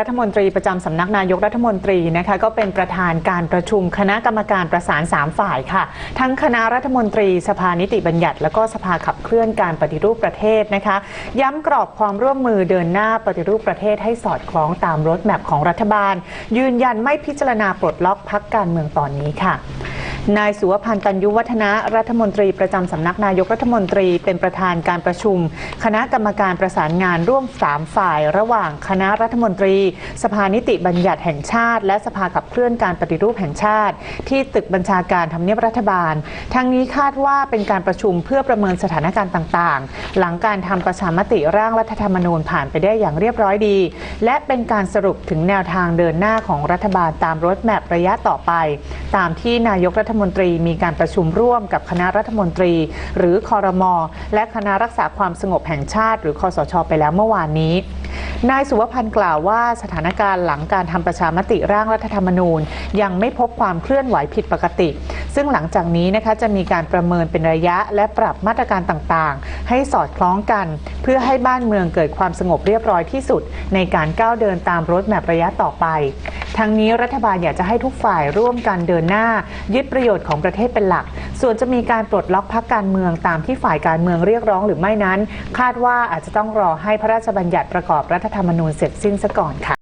รัฐมนตรีประจำสำนักนายกรัฐมนตรีนะคะก็เป็นประธานการประชุมคณะกรรมการประสาน 3 ฝ่ายค่ะ ทั้งคณะรัฐมนตรีสภานิติบัญญัติ และก็สภาขับเคลื่อนการปฏิรูปประเทศนะคะ ย้ำกรอบความร่วมมือเดินหน้าปฏิรูปประเทศให้สอดคล้องตามรถแมพของรัฐบาล ยืนยันไม่พิจารณาปลดล็อกพักการเมืองตอนนี้ค่ะ นายสุวพันธ์ตันยุวัฒนะรัฐมนตรีประจำสำนักนายกรัฐมนตรีเป็นประธานการประชุม คณะกรรมการประสานงานร่วม 3 ฝ่าย ระหว่างคณะรัฐมนตรี สภานิติบัญญัติแห่งชาติ และสภาขับเคลื่อนการปฏิรูปแห่งชาติ ที่ตึกบัญชาการทำเนียบรัฐบาล ทั้งนี้คาดว่าเป็นการประชุมเพื่อประเมินสถานการณ์ต่าง ๆ หลังการทำประชามติร่างรัฐธรรมนูญผ่านไปได้อย่างเรียบร้อยดี และเป็นการสรุปถึงแนวทางเดินหน้าของรัฐบาลตามรถแมพระยะต่อไป ตามที่นายกรัฐฐมนตรีมีการประชุมร่วมกับคณะรัฐมนตรี หรือคอรมอและคณะรักษาความสงบแห่งชาติ หรือคอสชไปแล้วเมื่อวานนี้ นายสุวพันธ์กล่าวว่าสถานการณ์หลังการทำประชามติร่างรัฐธรรมนูญ ยังไม่พบความเคลื่อนไหวผิดปกติ ซึ่งหลังจากนี้นะคะจะมีการประเมินเป็นระยะและปรับมาตรการต่างๆ ให้สอดคล้องกัน เพื่อให้บ้านเมืองเกิดความสงบเรียบร้อยที่สุด ในการก้าวเดินตามรถแมพระยะต่อไป ทั้งนี้รัฐบาลอยากจะให้ทุกฝ่ายร่วมกันเดินหน้า ยึดประโยชน์ของประเทศเป็นหลัก ส่วนจะมีการปลดล็อกพักการเมืองตามที่ฝ่ายการเมืองเรียกร้องหรือไม่นั้น คาดว่าอาจจะต้องรอให้พระราชบัญญัติประกอบรัฐธรรมนูญเสร็จสิ้นซะก่อนค่ะ